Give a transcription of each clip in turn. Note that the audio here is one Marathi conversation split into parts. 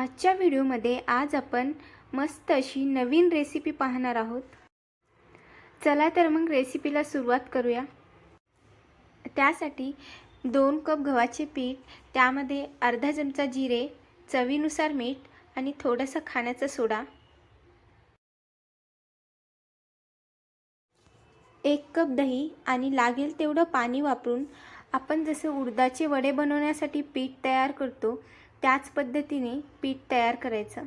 आजच्या व्हिडिओमध्ये आज आपण मस्त अशी नवीन रेसिपी पाहणार आहोत. चला तर मग रेसिपीला सुरुवात करूया. त्यासाठी दोन कप गव्हाचे पीठ त्यामध्ये अर्धा चमचा जिरे चवीनुसार मीठ आणि थोडासा खाण्याचा सोडा. एक कप दही आणि लागेल तेवढं पाणी वापरून आपण जसं उडदाचे वडे बनवण्यासाठी पीठ तयार करतो त्याच पद्धतीने पीठ तयार करायचं.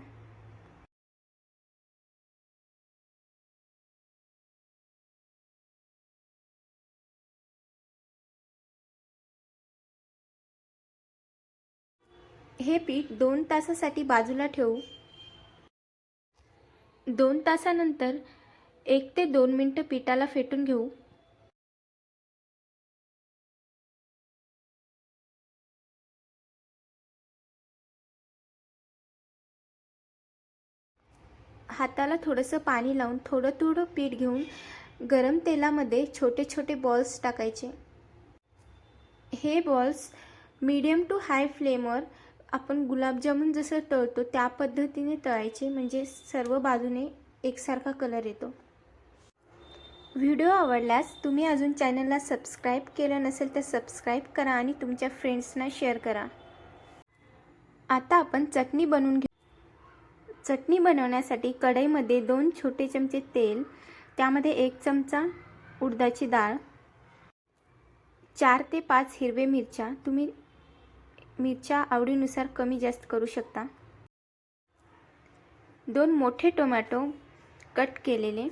हे पीठ दोन तासासाठी बाजूला ठेवू. दोन तासानंतर एक ते दोन मिनटं पिठाला फेटून घेऊ. हाताला थोडंसं पाणी लावून थोडं थोडं पीठ घेऊन गरम तेलामध्ये छोटे छोटे बॉल्स टाकायचे. हे बॉल्स मीडियम टू हाय फ्लेमवर आपण गुलाबजामुन जसं तळतो त्या पद्धतीने तळायचे. म्हणजे सर्व बाजूने एकसारखा कलर येतो. व्हिडिओ आवडल्यास तुम्ही अजून चॅनलला सबस्क्राईब केलं नसेल तर सबस्क्राईब करा आणि तुमच्या फ्रेंड्सना शेअर करा. आता आपण चटणी बनवून घेऊ. चटणी बनवण्यासाठी कढईमध्ये दोन छोटे चमचे तेल त्यामध्ये एक चमचा उडदाची डाळ चार ते पाच हिरवे मिरच्या. तुम्ही मिरच्या आवडीनुसार कमी जास्त करू शकता. दोन मोठे टोमॅटो कट केलेले.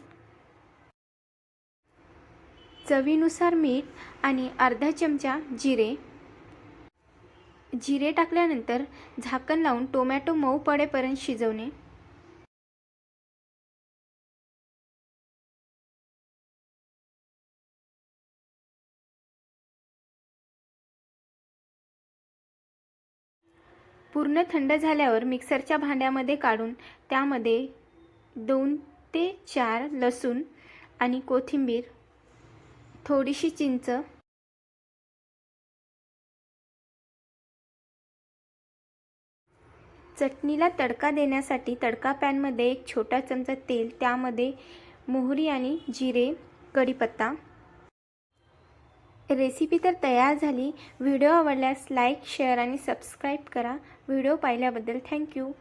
चवीनुसार मीठ आणि अर्धा चमचा जिरे. जिरे टाकल्यानंतर झाकण लावून टोमॅटो मऊ पडेपर्यंत शिजवणे. पूर्ण थंड झाल्यावर मिक्सरच्या भांड्यामध्ये काढून त्यामध्ये दोन ते चार लसूण आणि कोथिंबीर थोडीशी चिंच चटणीला तडका देण्यासाठी तडका पॅनमध्ये एक छोटा चमचा तेल त्यामध्ये मोहरी आणि जिरे कढीपत्ता. रेसिपी तर तयार झाली. व्हिडिओ आवडल्यास लाईक शेअर आणि सबस्क्राईब करा. व्हिडिओ पाहिल्याबद्दल थँक्यू.